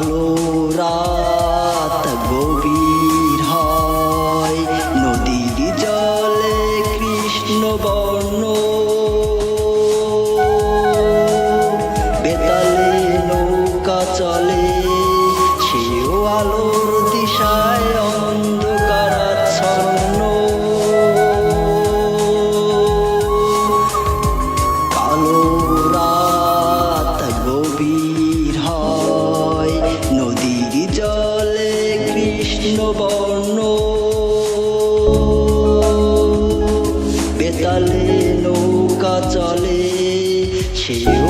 কালো রাত গভীর হয়। নদীর জলে কৃষ্ণ বর্ণ। বেতালে নৌকা চলে সেও আলোর you.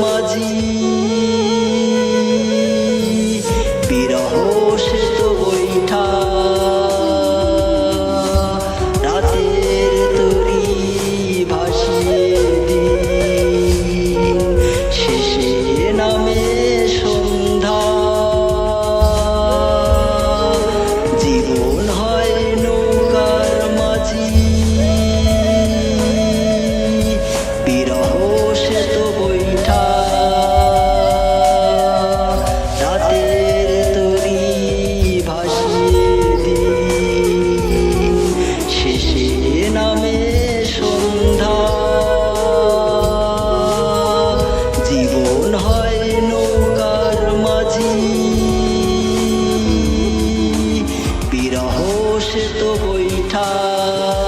মাঝি। love.